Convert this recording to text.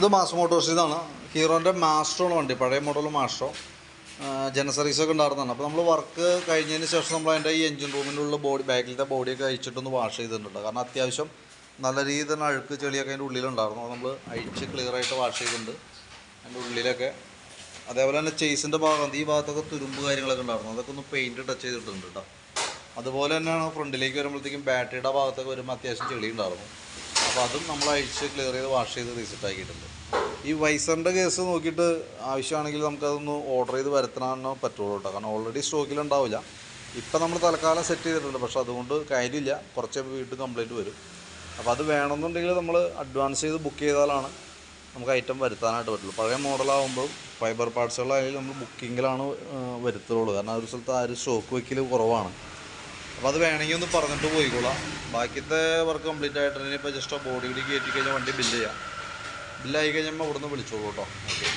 ഇത് mass Motors ഇതാണ്. ഹീറോന്റെ മാസ്ട്രോണ് വണ്ടി പഴയ മോഡൽ മാസ്ട്രോ. ജനസർവീസൊക്കെ ഉണ്ടായിരുന്നതാണ്. അപ്പോൾ നമ്മൾ വർക്ക് കഴിഞ്ഞതിന് ശേഷം നമ്മൾ അതിന്റെ ഈ എഞ്ചിൻ റൂമിന്റെ ബോഡി ബാക്കിലത്തെ ബോഡിയൊക്കെ അഴിച്ചിട്ടൊന്ന് വാഷ് ചെയ്തിട്ടുണ്ട്. കാരണം അത്യാവശ്യം നല്ല രീതിയിൽ തന്നെ അഴുക്ക് ചെളിയൊക്കെ അതിന്റെ ഉള്ളിലുണ്ടായിരുന്നു. അത് നമ്മൾ അഴിച്ച് ക്ലിയറായിട്ട് വാഷ് ചെയ്തിട്ടുണ്ട്. അതിന്റെ ഉള്ളിലൊക്കെ. അതേപോലെ തന്നെ ചേസിന്റെ ഭാഗം ഈ ഭാഗത്തൊക്കെ തുരുമ്പ് കാര്യങ്ങളൊക്കെ ഉണ്ടായിരുന്നു. അതൊക്കെ ഒന്ന് പെയിന്റ് ടച്ച് ചെയ്തിട്ടുണ്ട് കേട്ടോ അതുപോലെ തന്നെയാണ് ഫ്രണ്ടിലേക്ക് വരുമ്പോഴത്തേക്കും ബാറ്ററിയുടെ ഭാഗത്തൊക്കെ വരുമ്പോൾ അത്യാവശ്യം ചെളി ഉണ്ടായിരുന്നു. അപ്പോൾ അതും നമ്മൾ അഴിച്ച് ക്ലിയർ ചെയ്ത് വാഷ് ചെയ്ത് റീസെറ്റ് ആക്കിയിട്ടുണ്ട്. ഈ വൈസറിന്റെ കേസ് നോക്കിയിട്ട് ആവശ്യമാണെങ്കിൽ നമുക്കതൊന്ന് ഓർഡർ ചെയ്ത് വരുത്തണമെന്നോ പറ്റുള്ളൂ കേട്ടോ. കാരണം ഓൾറെഡി സ്റ്റോക്കിലുണ്ടാവില്ല ഇപ്പം നമ്മൾ തൽക്കാലം സെറ്റ് ചെയ്തിട്ടുണ്ട്. പക്ഷേ അതുകൊണ്ട് കാര്യമില്ല. കുറച്ച് വീട്ടിൽ കംപ്ലൈന്റ് വരും. അപ്പോൾ അത് വേണമെന്നുണ്ടെങ്കിൽ നമ്മൾ അഡ്വാൻസ് ചെയ്ത് ബുക്ക് ചെയ്താലാണ് നമുക്ക് ഐറ്റം വരുത്താനായിട്ട് പറ്റുള്ളൂ. പഴയ മോഡലാകുമ്പോൾ ഫൈബർ പാർട്സുകളായാലും നമ്മൾ ബുക്കിങ്ങിലാണ് വരുത്തുള്ളൂ. കാരണം ഒരു സ്ഥലത്ത് ആ ഒരു സ്റ്റോക്ക് വെക്കൽ കുറവാണ്. അപ്പോൾ അത് വേണമെങ്കിൽ ഒന്ന് പറഞ്ഞിട്ട് പോയിക്കോളാം. ബാക്കിയത്തെ വർക്ക് കംപ്ലീറ്റ് ആയിട്ട് ഇപ്പോൾ ജസ്റ്റ് ബോഡി കൂടി കയറ്റി കഴിഞ്ഞാൽ വണ്ടി ബില്ല് ചെയ്യാം. ബില്ലായി കഴിഞ്ഞാൽ ഇവിടുന്ന് വിളിച്ചോളൂ കേട്ടോ. ഓക്കെ